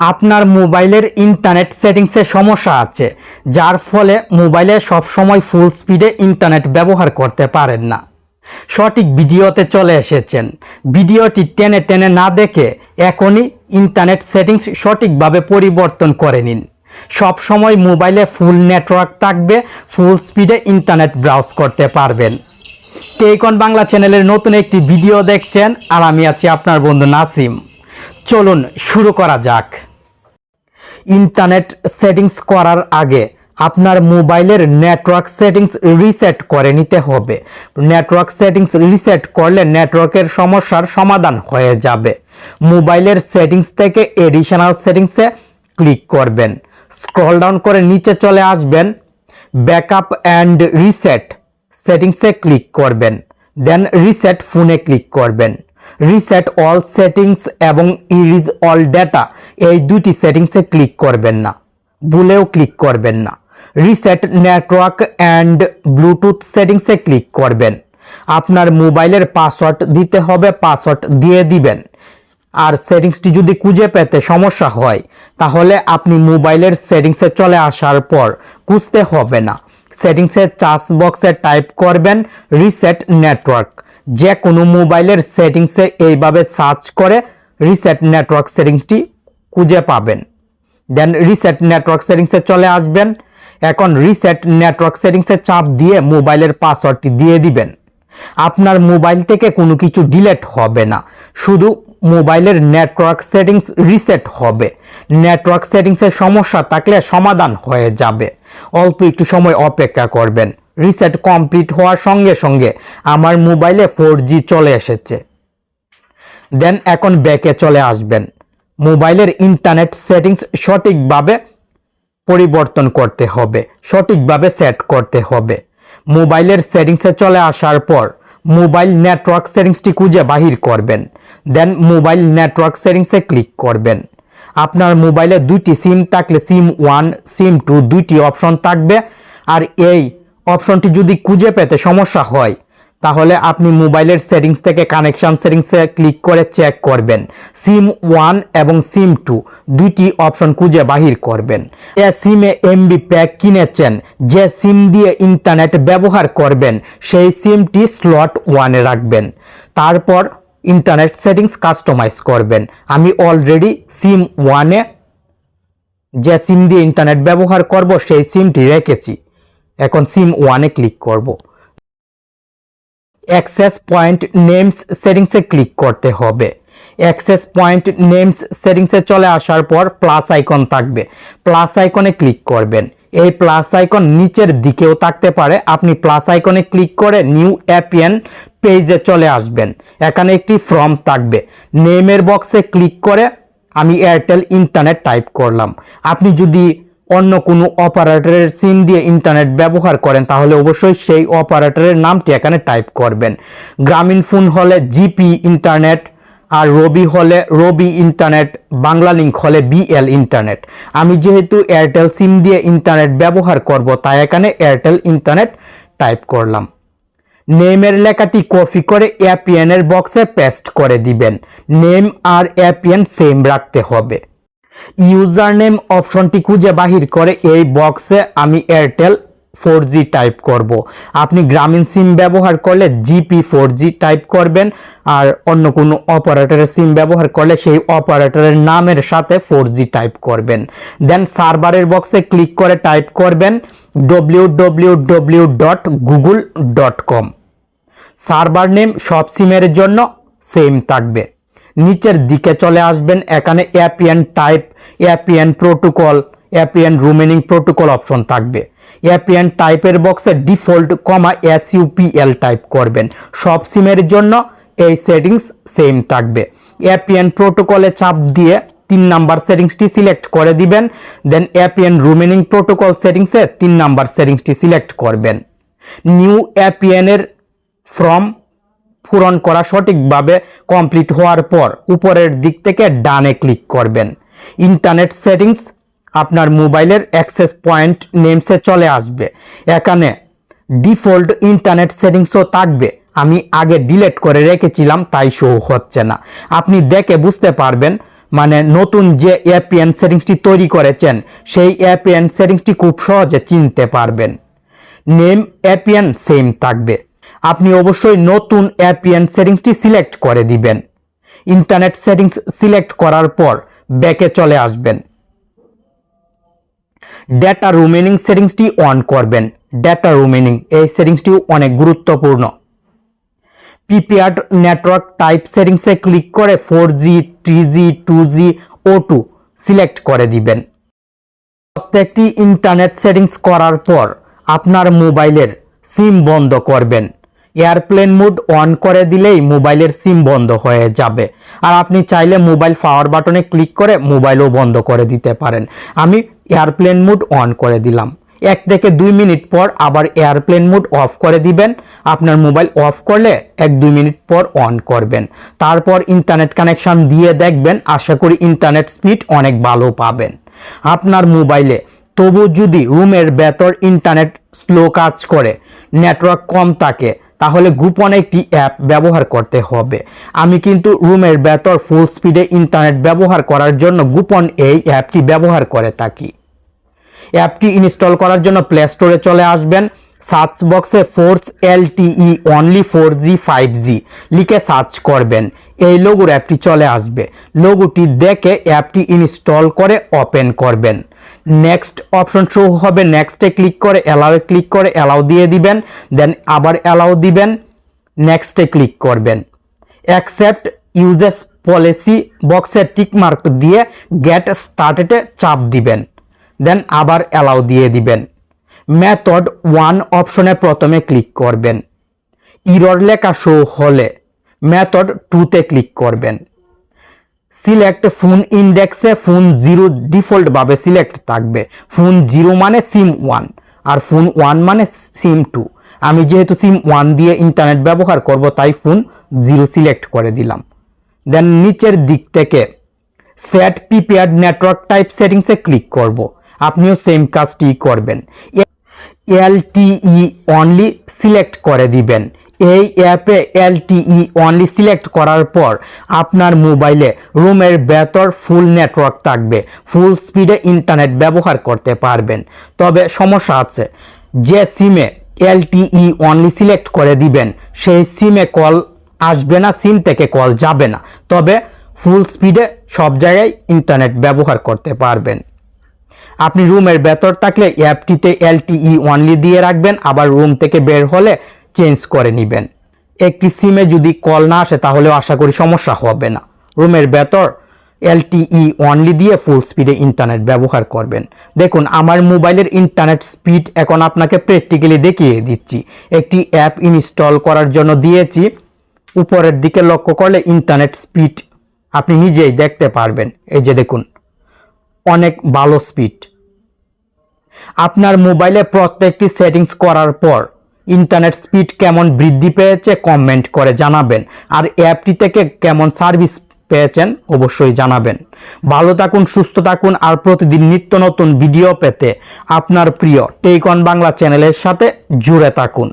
আপনার মোবাইলের ইন্টারনেট সেটিংসে সমস্যা আছে, যার ফলে মোবাইলে সবসময় ফুল স্পিডে ইন্টারনেট ব্যবহার করতে পারেন না। সঠিক ভিডিওতে চলে এসেছেন। ভিডিওটি টেনে টেনে না দেখে এখনই ইন্টারনেট সেটিংস সঠিকভাবে পরিবর্তন করে নিন। সব সময় মোবাইলে ফুল নেটওয়ার্ক থাকবে ফুল স্পিডে ইন্টারনেট ব্রাউজ করতে পারবেন। টেকন বাংলা চ্যানেলের নতুন একটি ভিডিও দেখছেন, আর আমি আছি আপনার বন্ধু নাসিম। চলুন শুরু করা যাক। ইন্টারনেট সেটিংস করার আগে আপনার মোবাইলের নেটওয়ার্ক সেটিংস রিসেট করে নিতে হবে। নেটওয়ার্ক সেটিংস রিসেট করলে নেটওয়ার্কের সমস্যার সমাধান হয়ে যাবে। মোবাইলের সেটিংস থেকে এডিশনাল সেটিংসে ক্লিক করবেন। স্ক্রল ডাউন করে নিচে চলে আসবেন। ব্যাকআপ অ্যান্ড রিসেট সেটিংসে ক্লিক করবেন। দেন রিসেট ফোনে ক্লিক করবেন। রিসেট অল সেটিংস এবং ইরিজ অল ডেটা এই দুটি সেটিংসে ক্লিক করবেন না। ভুলেও ক্লিক করবেন না। রিসেট নেটওয়ার্ক অ্যান্ড ব্লুটুথ সেটিংসে ক্লিক করবেন। আপনার মোবাইলের পাসওয়ার্ড দিতে হবে পাসওয়ার্ড দিয়ে দিবেন। আর সেটিংসটি যদি খুঁজে পেতে সমস্যা হয়, তাহলে আপনি মোবাইলের সেটিংসে চলে আসার পর খুঁজতে হবে না। সেটিংসের চার্জ বক্সে টাইপ করবেন রিসেট নেটওয়ার্ক যে কোনো মোবাইলের সেটিংসে এইভাবে সার্চ করে রিসেট নেটওয়ার্ক সেটিংসটি খুঁজে পাবেন। দেন রিসেট নেটওয়ার্ক সেটিংসে চলে আসবেন। এখন রিসেট নেটওয়ার্ক সেটিংসে চাপ দিয়ে মোবাইলের পাসওয়ার্ডটি দিয়ে দিবেন। আপনার মোবাইল থেকে কোনো কিছু ডিলেট হবে না। শুধু মোবাইলের নেটওয়ার্ক সেটিংস রিসেট হবে। নেটওয়ার্ক সেটিংসের সমস্যা থাকলে সমাধান হয়ে যাবে। অল্প একটু সময় অপেক্ষা করবেন। রিসেট কমপ্লিট হওয়ার সঙ্গে সঙ্গে আমার মোবাইলে ফোর চলে এসেছে। দেন এখন ব্যাকে চলে আসবেন। মোবাইলের ইন্টারনেট সেটিংস সঠিকভাবে পরিবর্তন করতে হবে, সঠিকভাবে সেট করতে হবে। মোবাইলের সেটিংসে চলে আসার পর মোবাইল নেটওয়ার্ক সেটিংসটি খুঁজে বাহির করবেন। দেন মোবাইল নেটওয়ার্ক সেটিংসে ক্লিক করবেন। আপনার মোবাইলে দুইটি সিম থাকলে সিম ওয়ান সিম টু দুইটি অপশন থাকবে। আর এই অপশনটি যদি খুঁজে পেতে সমস্যা হয়, তাহলে আপনি মোবাইলের সেটিংস থেকে কানেকশন সেটিংসে ক্লিক করে চেক করবেন। সিম ওয়ান এবং সিম টু দুইটি অপশন খুঁজে বাহির করবেন। এ সিমে এমবি প্যাক কিনেছেন, যে সিম দিয়ে ইন্টারনেট ব্যবহার করবেন, সেই সিমটি স্লট ওয়ানে রাখবেন। তারপর ইন্টারনেট সেটিংস কাস্টমাইজ করবেন। আমি অলরেডি সিম ওয়ানে যে সিম দিয়ে ইন্টারনেট ব্যবহার করব, সেই সিমটি রেখেছি। এখন সিম ওয়ানে ক্লিক করব। অ্যাক্সেস পয়েন্ট নেমস সেটিংসে ক্লিক করতে হবে। অ্যাক্সেস পয়েন্ট নেমস সেটিংসে চলে আসার পর প্লাস আইকন থাকবে। প্লাস আইকনে ক্লিক করবেন। এই প্লাস আইকন নিচের দিকেও থাকতে পারে। আপনি প্লাস আইকনে ক্লিক করে নিউ অ্যাপিয়ান পেজে চলে আসবেন। এখানে একটি ফর্ম থাকবে। নেমের বক্সে ক্লিক করে আমি এয়ারটেল ইন্টারনেট টাইপ করলাম। আপনি যদি অন্য কোনো অপারেটরের সিম দিয়ে ইন্টারনেট ব্যবহার করেন, তাহলে অবশ্যই সেই অপারেটরের নামটি এখানে টাইপ করবেন। গ্রামীণ ফোন হলে জিপি ইন্টারনেট আর রবি হলে রবি ইন্টারনেট, বাংলা লিঙ্ক হলে বিএল ইন্টারনেট। আমি যেহেতু এয়ারটেল সিম দিয়ে ইন্টারনেট ব্যবহার করব, তাই এখানে এয়ারটেল ইন্টারনেট টাইপ করলাম। নেমের লেখাটি কপি করে অ্যাপিএন এর বক্সে পেস্ট করে দিবেন। নেম আর অ্যাপিএন সেম রাখতে হবে। ইউজার নেম অপশনটি খুঁজে বাহির করে এই বক্সে আমি এয়ারটেল ফোর জি টাইপ করব। আপনি গ্রামীণ সিম ব্যবহার করলে জিপি ফোর জি টাইপ করবেন আর অন্য কোনো অপারেটরের সিম ব্যবহার করলে সেই অপারেটরের নামের সাথে ফোর জি টাইপ করবেন। দেন সার্ভারের বক্সে ক্লিক করে টাইপ করবেন W W W dot Google dot com server name সব সিমের জন্য সেম থাকবে। নিচের দিকে চলে আসবেন। এখানে APN type APN protocol APN roaming protocol option থাকবে। অ্যাপিয়ান টাইপের বক্সে ডিফল্ট কমা এসইউপিএল টাইপ করবেন। সব সিমের জন্য এই সেটিংস সেম থাকবে। অ্যাপিয়ান প্রোটোকলে চাপ দিয়ে তিন নাম্বার সেটিংসটি সিলেক্ট করে দিবেন। দেন অ্যাপিএন রুমেনিং প্রোটোকল সেটিংসে তিন নাম্বার সেটিংসটি সিলেক্ট করবেন। নিউ অ্যাপিএন এর ফ্রম পূরণ করা সঠিকভাবে কমপ্লিট হওয়ার পর উপরের দিক থেকে ডানে ক্লিক করবেন। ইন্টারনেট সেটিংস আপনার মোবাইলের অ্যাক্সেস পয়েন্ট নেমসে চলে আসবে। এখানে ডিফল্ট ইন্টারনেট সেটিংসও থাকবে। আমি আগে ডিলেট করে রেখেছিলাম, তাই শো হচ্ছে না। আপনি দেখে বুঝতে পারবেন মানে নতুন যে এপিএন সেটিংসটি তৈরি করেছেন, সেই এপিএন সেটিংসটি খুব সহজে চিনতে পারবেন। নেম এপিএন সেম থাকবে। আপনি অবশ্যই নতুন এপিএন সেটিংসটি সিলেক্ট করে দিবেন। ইন্টারনেট সেটিংস সিলেক্ট করার পর ব্যাকে চলে আসবেন। ডেটা রুমেনিং সেটিংসটি অন করবেন। ডেটা রুমেনিং এই সেটিংসটিও অনেক গুরুত্বপূর্ণ। প্রিপেয়ার্ড নেটওয়ার্ক টাইপ সেটিংসে ক্লিক করে four G three G two G auto select করে দিবেন। প্রত্যেকটি ইন্টারনেট সেটিংস করার পর আপনার মোবাইলের সিম বন্ধ করবেন। এয়ারপ্লেন মুড অন করে দিলেই মোবাইলের সিম বন্ধ হয়ে যাবে। আর আপনি চাইলে মোবাইল পাওয়ার বাটনে ক্লিক করে মোবাইলও বন্ধ করে দিতে পারেন। আমি এয়ারপ্লেন মুড অন করে দিলাম। এক থেকে দুই মিনিট পর আবার এয়ারপ্লেন মুড অফ করে দিবেন। আপনার মোবাইল অফ করলে এক দুই মিনিট পর অন করবেন। তারপর ইন্টারনেট কানেকশন দিয়ে দেখবেন। আশা করি ইন্টারনেট স্পিড অনেক ভালো পাবেন। আপনার মোবাইলে তবু যদি রুমের ভেতর ইন্টারনেট স্লো কাজ করে, নেটওয়ার্ক কম থাকে তাহলে গোপন একটি অ্যাপ ব্যবহার করতে হবে। আমি কিন্তু রুমের ভেতর ফুল স্পিডে ইন্টারনেট ব্যবহার করার জন্য গোপন এই অ্যাপটি ব্যবহার করে থাকি। অ্যাপটি ইনস্টল করার জন্য প্লে স্টোরে চলে আসবেন। সার্চ বক্সে force LTE only four G five G লিখে সার্চ করবেন। এই লোগোর অ্যাপটি চলে আসবে। লোগোটি দেখে অ্যাপটি ইনস্টল করে ওপেন করবেন। নেক্সট অপশন শো হবে। নেক্সটে ক্লিক করে অ্যালাউয়ে ক্লিক করে অ্যালাউ দিয়ে দিবেন। দেন আবার অ্যালাউ দিবেন। নেক্সটে ক্লিক করবেন। অ্যাকসেপ্ট ইউজেস পলিসি বক্সে টিক মার্ক দিয়ে গেট স্টার্টেডে চাপ দিবেন। দেন আবার অ্যালাউ দিয়ে দিবেন। মেথড ওয়ান অপশনে প্রথমে ক্লিক করবেন। ইরর লেখা শো হলে মেথড টুতে ক্লিক করবেন। সিলেক্ট ফোন ইন্ডেক্সে ফোন জিরো ডিফল্টভাবে সিলেক্ট থাকবে। ফোন জিরো মানে সিম ওয়ান আর ফোন ওয়ান মানে সিম টু আমি যেহেতু সিম ওয়ান দিয়ে ইন্টারনেট ব্যবহার করব, তাই ফোন জিরো সিলেক্ট করে দিলাম। দেন নিচের দিক থেকে সেট প্রিপেয়ার্ড নেটওয়ার্ক টাইপ সেটিংসে ক্লিক করব। আপনিও সেম কাজটি করবেন। এলটিই অনলি সিলেক্ট করে দিবেন। এই অ্যাপে এলটিই অনলি সিলেক্ট করার পর আপনার মোবাইলে রুমের ভেতর ফুল নেটওয়ার্ক থাকবে। ফুল স্পিডে ইন্টারনেট ব্যবহার করতে পারবেন। তবে সমস্যা আছে, যে সিমে এলটিই অনলি সিলেক্ট করে দিবেন, সেই সিমে কল আসবে না সিম থেকে কল যাবে না। তবে ফুল স্পিডে সব জায়গায় ইন্টারনেট ব্যবহার করতে পারবেন। আপনি রুমের ভেতর থাকলে অ্যাপটিতে এলটিই অনলি দিয়ে রাখবেন, আবার রুম থেকে বের হলে চেঞ্জ করে নেবেন। একটি সিমে যদি কল না আসে, তাহলেও আশা করি সমস্যা হবে না। রুমের ভেতর এলটিই অনলি দিয়ে ফুল স্পিডে ইন্টারনেট ব্যবহার করবেন। দেখুন, আমার মোবাইলের ইন্টারনেট স্পিড এখন আপনাকে প্র্যাকটিক্যালি দেখিয়ে দিচ্ছি। একটি অ্যাপ ইনস্টল করার জন্য দিয়েছি। উপরের দিকে লক্ষ্য করলে ইন্টারনেট স্পিড আপনি নিজেই দেখতে পারবেন। এই যে দেখুন অনেক ভালো স্পিড আপনার মোবাইলে প্রত্যেকটি সেটিংস করার পর ইন্টারনেট স্পিড কেমন বৃদ্ধি পেয়েছে কমেন্ট করে জানাবেন। আর অ্যাপটি থেকে কেমন সার্ভিস পেয়েছেন অবশ্যই জানাবেন। ভালো থাকুন, সুস্থ থাকুন আর প্রতিদিন নিত্য নতুন ভিডিও পেতে আপনার প্রিয় টেক অন বাংলা চ্যানেলের সাথে জুড়ে থাকুন।